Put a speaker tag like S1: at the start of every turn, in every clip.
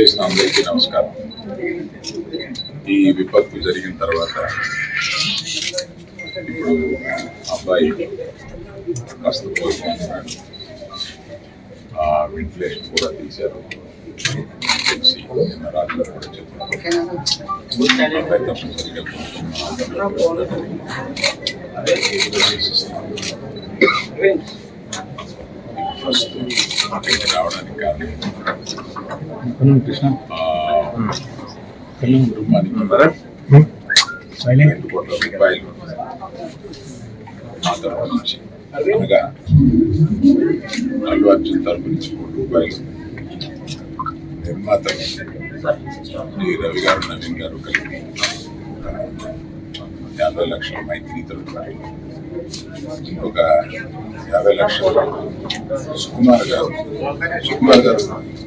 S1: చేసిన అందరికీ నమస్కారం. ఈ విపత్తు జరిగిన తర్వాత ఇప్పుడు అబ్బాయి కాస్త కోలుకుంటున్నాడు ఆ వెంటిలేషన్ కూడా తీశారు. తెలిసి నిన్న రాత్రి కూడా చెప్పారు. అబ్బాయి తప్పనిసరిగా కోలుకుంటున్నాడు. ప్రస్తుతం ఇక్కడికి రావడానికి కారణం.
S2: కృష్ణ.
S1: ఆ, కుటుంబానికి రెండు కోట్ల రూపాయలు మా తరపు నుంచి. అనగా అల్లు అర్జున్ తరపు నుంచి కోటి రూపాయలు నిర్మాత రవి గారు నవీన్ గారు కలిపి ఒక యాభై లక్షల మైత్రి తరపు ఇంకొక యాభై లక్షలు సుకుమార్ గారు సుకుమార్ గారు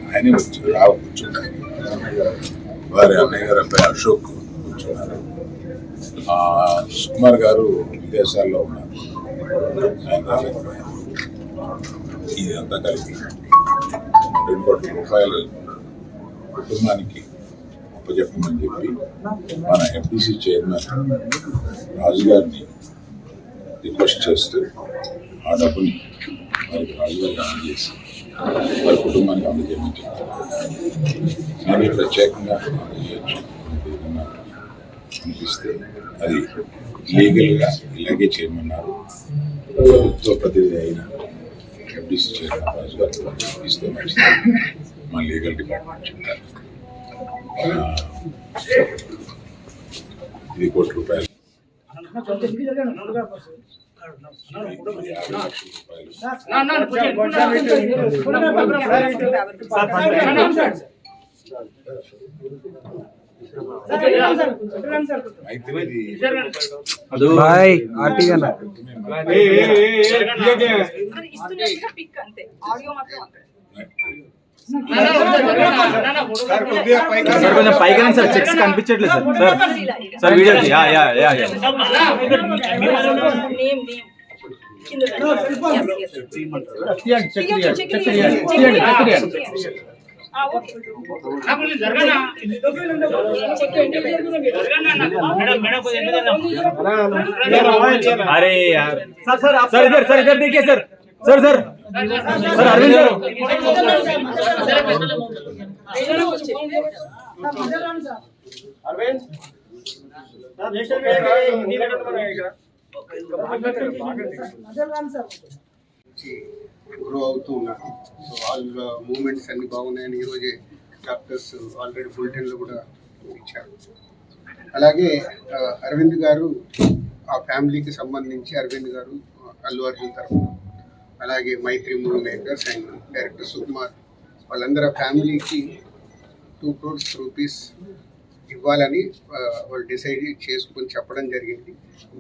S1: ఆయన రావు కూర్చున్నారు. వారి అన్నయ్య గారు అబ్బాయి అశోక్ కూర్చున్నారు. సుకుమార్ గారు విదేశాల్లో ఉన్నారు. ఆయన రాలేకపోయారు. ఇదంతా కలిపి రెండు కోట్ల రూపాయలు కుటుంబానికి అప్పచెప్పమని చెప్పి మన ఎంపీసీ చైర్మన్ రాజు గారిని రిక్వెస్ట్ చేస్తూ ఆ డబ్బుని వారికి రాజు గారికి అందజేసి వారి కుటుంబానికి అందజేయమని చెప్పారు ప్రత్యేకంగా అందజేయచ్చు అనిపిస్తే అది లీగల్గా ఇలాగే చేయమన్నారు ప్రభుత్వ ప్రతినిధి అయిన ఎండిసి చైర్మన్ రాజు గారు ఇస్తే మా లీగల్ డిపార్ట్మెంట్ చెప్తారు ఇది కోటి రూపాయలు
S2: బాయ్ ఆర్టీ అన్న
S3: సార్ ఇస్తున్నట్టుగా పిక్ అంతే ఆడియో మాత్రం
S2: సార్ కొంచెం పైకి రండి సార్ చెక్స్ కనిపించట్లేదు సార్ సార్
S3: ఇలా, ఇలా.
S2: Sir video yeah yeah yeah yeah
S3: name name కింద రండి. Yes, yes. తీయొచ్చు, చెక్ తీయండి, చెక్ తీయండి. ఆ, ఓకే. చెక్ చేయండి.
S2: अरे यार सर सर सर इधर सर इधर देखिए सर सर सर
S4: గ్రో అవుతూ ఉన్నారు సో వాళ్ళ మూమెంట్స్ అన్ని బాగున్నాయని ఈరోజే డాక్టర్స్ ఆల్రెడీ బులెటిన్లో కూడా ఇచ్చారు అలాగే అరవింద్ గారు ఆ ఫ్యామిలీకి సంబంధించి అరవింద్ గారు అల్లు అర్జున్ తరఫున అలాగే Mythri movie makers and director Sukumar. వాళ్ళందరూ ఆ ఫ్యామిలీకి టూ క్రోర్స్ రూపీస్ ఇవ్వాలని వాళ్ళు డిసైడ్ చేసుకొని చెప్పడం జరిగింది.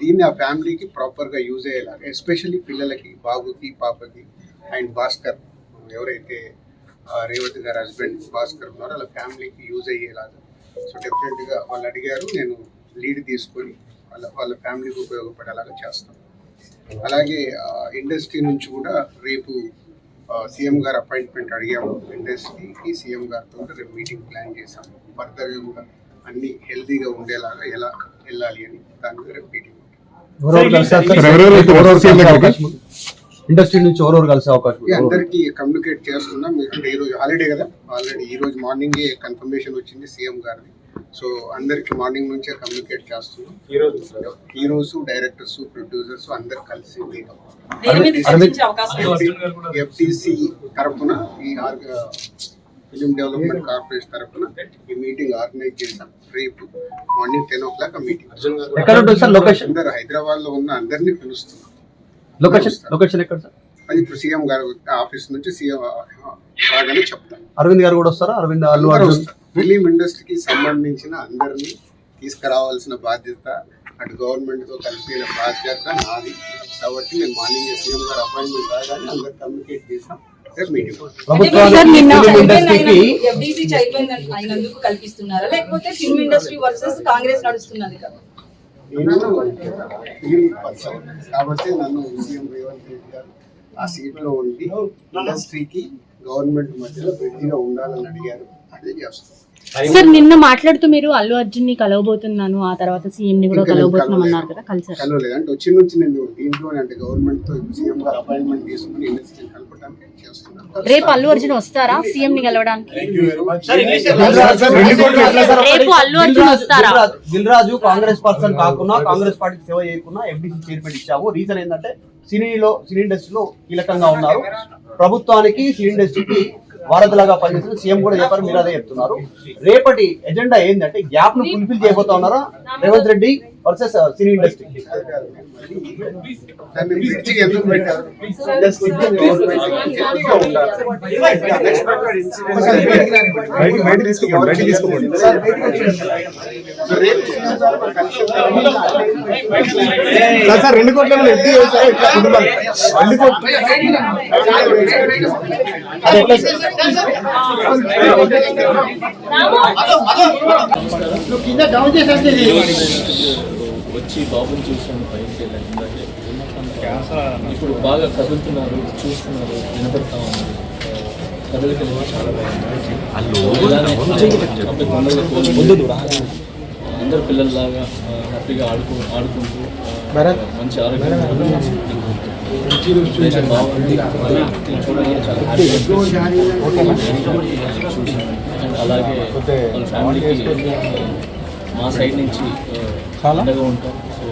S4: దీన్ని ఆ ఫ్యామిలీకి ప్రాపర్గా యూజ్ అయ్యేలాగా ఎస్పెషల్లీ పిల్లలకి బాబుకి పాపకి అండ్ భాస్కర్ ఎవరైతే రేవతి గారి హస్బెండ్ భాస్కర్ ఉన్నారో వాళ్ళ ఫ్యామిలీకి యూజ్ అయ్యేలాగా సో డెఫినెట్గా వాళ్ళు అడిగారు నేను లీడ్ తీసుకొని వాళ్ళ వాళ్ళ ఫ్యామిలీకి ఉపయోగపడేలాగా చేస్తాను. అలాగే ఇండస్ట్రీ నుంచి కూడా రేపు సీఎం గారు అపాయింట్మెంట్ అడిగాము. ఇండస్ట్రీకి సీఎం గారితో రేపు మీటింగ్ ప్లాన్ చేసాం ఫర్దర్గా కూడా అన్ని హెల్తీగా ఉండేలాగా ఎలా వెళ్ళాలి అని దాని మీద రేపు మీటింగ్
S5: ఇండస్ట్రీ నుంచి ఎవరెవరు కలిసే అవకాశం?
S4: అందరికీ కమ్యూనికేట్ చేస్తున్నాం. అంటే ఈ రోజు హాలిడే కదా? ఆల్రెడీ ఈ రోజు మార్నింగే కన్ఫర్మేషన్ వచ్చింది సీఎం గారిది. సో అందరికి మార్నింగ్ నుంచే కమ్యూనికేట్ చేస్తున్నాం. హీరోస్ డైరెక్టర్స్ ప్రొడ్యూసర్స్ అందరు కలిసి? ఎఫ్టిసి తరఫున ఈ ఫిలిం డెవలప్మెంట్ కార్పొరేషన్ తరఫున ఈ మీటింగ్ ఆర్గనైజ్ చేశాం. రేపు మార్నింగ్ టెన్ ఓ క్లాక్ ఆ మీటింగ్. అందరు హైదరాబాద్లో ఉన్న అందరినీ పిలుస్తున్నాం.
S5: లొకేషన్ లొకేషన్ ఎక్కడ సార్?
S4: అది ఇప్పుడు సీఎం గారు ఆఫీస్ నుంచి సీఎం రాగానే చెప్తాం.
S5: అరవింద్ గారు కూడా వస్తారా? అరవింద్ అల్లు
S4: వస్తారు. ఫిలిం ఇండస్ట్రీకి సంబంధించిన అందరినీ తీసుకురావాల్సిన బాధ్యత అటు గవర్నమెంట్తో కలిపిన బాధ్యత నాది. కాబట్టి నేను మార్నింగ్ సీఎం గారు అపాయింట్మెంట్ రాగానే అందరు కమ్యూనికేట్ చేసాం
S5: ఫిలిం
S3: చైర్మన్ అయినందుకు కల్పిస్తున్నారా? లేకపోతే ఫిల్మ్ ఇండస్ట్రీ వర్సెస్ కాంగ్రెస్ నడుస్తున్నది కదా?
S4: నేను ఫిలిం పర్సన్ కాబట్టి నన్ను సీఎం రేవంత్ రెడ్డి గారు ఆ సీట్లో ఉండి ఇండస్ట్రీకి గవర్నమెంట్ మధ్యలో బ్రిడ్జిగా ఉండాలని అడిగారు. అదే చేస్తాం
S6: సార్ నిన్న మాట్లాడుతూ మీరు అల్లు అర్జున్ని కలవబోతున్నాను ఆ తర్వాత సీఎం ని కూడా కలవబోతున్నాం. అన్నారు కదా కలిసారు.
S4: కలవలేదు. అంటే వచ్చి నుంచి నేను దీంట్లోనే అంటే గవర్నమెంట్తో సీఎం గారు అపాయింట్మెంట్ తీసుకుని కలపడానికి చేస్తున్నాను.
S6: రేపు అల్లు అర్జున్ వస్తారా సీఎం ని కలవడానికి రేపు అల్లు అర్జున్ వస్తారా?
S5: దిల్ రాజు కాంగ్రెస్ పర్సన్ కాకుండా కాంగ్రెస్ పార్టీకి సేవ చేయకుండా ఎఫ్డీసీ చైర్మన్ ఇచ్చావు. రీజన్ ఏంటంటే సినీలో సినీ ఇండస్ట్రీలో కీలకంగా ఉన్నారు. ప్రభుత్వానికి సినీ ఇండస్ట్రీకి వారధిలాగా పనిచేసిన సీఎం కూడా చెప్పారు మీరు అదే చెప్తున్నారు. రేపటి ఎజెండా ఏంటంటే గ్యాప్ను ఫుల్ఫిల్ చేయబోతా ఉన్నారా? Revanth Reddy versus cine industry.
S4: దాన్ని బ్రిడ్జికి ఎందుకు పెట్టారు? సో రేపు సీఎం గారు మరి కలిసి
S2: రెండు కోట్ల రెండు కోట్లు
S7: వచ్చి బాబుని చూసాను పైకి వెళ్ళాను ఇప్పుడు బాగా కదులుతున్నారు చూస్తున్నారు వినపడతా ఉన్నారు కదలిక అనేది చాలా బాగుంది తొందరగా అందరు పిల్లల్లాగా హ్యాపీగా ఆడుకో ఆడుకుంటూ మంచి ఆరోగ్యం బాగుంది చూడడానికి చాలా హ్యాపీగా అలాగే వాళ్ళ ఫ్యామిలీకి మా సైడ్ నుంచి అండగా ఉంటాం. సో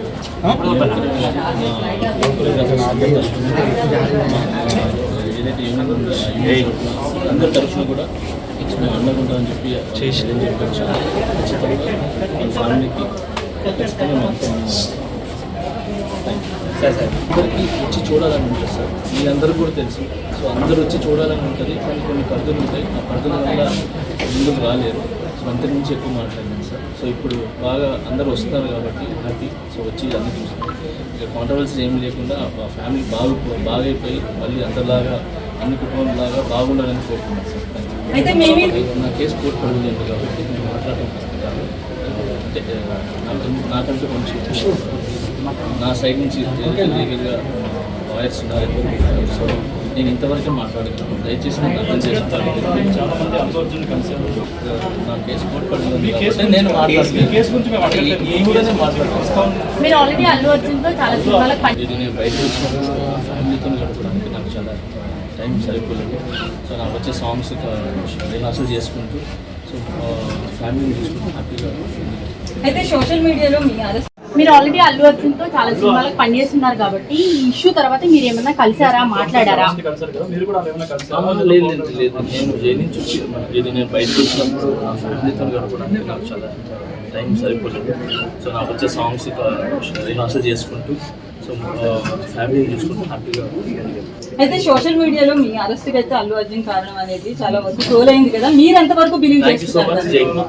S7: ఏదైతే అందరి తరఫున కూడా మేము అండగా ఉంటామని చెప్పి చేసి. చెప్పచ్చు. ఖచ్చితంగా వాళ్ళ ఫ్యామిలీకి ఖచ్చితంగా మేము సార్ సార్. అందరికీ వచ్చి చూడాలని ఉంటుంది సార్. మీ అందరూ కూడా తెలుసు. సో అందరూ వచ్చి చూడాలని ఉంటుంది. కానీ కొన్ని పరిధులు ఉంటాయి. ఆ పరిధుల వల్ల ముందుకు రాలేరు. సో అంతకు మించి ఎక్కువ మాట్లాడినాను సార్. సో ఇప్పుడు బాగా అందరూ వస్తున్నారు కాబట్టి హ్యాపీ సో వచ్చి అన్నీ చూస్తున్నారు ఇక కాంట్రవర్సీ ఏమీ లేకుండా ఆ ఫ్యామిలీ బాగు బాగైపోయి మళ్ళీ అందరిలాగా అన్ని కుటుంబంలాగా బాగుండాలని కోరుకున్నాను సార్.
S3: అయితే మేమే
S7: నా కేసు కోర్టు పడుతుంది కాబట్టి నేను మాట్లాడటం కాదు నాకంటూ కొంచెం నా సైడ్ నుంచి లీగల్గా లాయర్స్ ఉన్నారు. సో నేను ఇంతవరకు మాట్లాడగలను దయచేసి నన్ను అర్థం చేసుకుంటాను చాలా మంది కన్సర్న్ నా కేసు కోర్టు పడింది నేను మాట్లాడలేదు. ఈ కూడానే మాట్లాడతాను
S6: మీరు ఆల్రెడీ అల్లు అర్జున్తో చాలా సినిమాలకు పని
S7: ఇది నేను బయట వచ్చినప్పుడు ఫ్యామిలీతో గడపడానికి నాకు చాలా టైం సరిపోలేదు. సో నాకు వచ్చే సాంగ్స్ రిహార్సల్ చేసుకుంటూ సో ఫ్యామిలీని చూసుకుంటూ హ్యాపీగా
S3: అయితే సోషల్ మీడియాలో మీ
S6: మీరు ఆల్రెడీ అల్లు అర్జున్తో చాలా సినిమాలకు పనిచేస్తున్నారు కాబట్టి ఈ ఇష్యూ తర్వాత మీరు ఏమన్నా కలిసారా మాట్లాడారా?
S7: ఆ, లేదు లేదు లేదు. నేను జైలు నుంచి వచ్చి ఇది నేను బయటకు వచ్చినప్పుడు నా ఫ్యామిలీతో గడపడానికి నాకు చాలా టైం సరిపోలేదు. సో నాకు వచ్చే సాంగ్స్ రిహార్సల్ చేసుకుంటూ సో ఫ్యామిలీని చూసుకుంటూ హ్యాపీగా
S3: అయితే సోషల్ మీడియాలో మీ అరెస్ట్ అయితే అల్లు అర్జున్ కారణం అనేది చాలా వరకు ట్రోల్ అయింది కదా. మీరు ఎంతవరకు బిలీవ్
S7: థ్యాంక్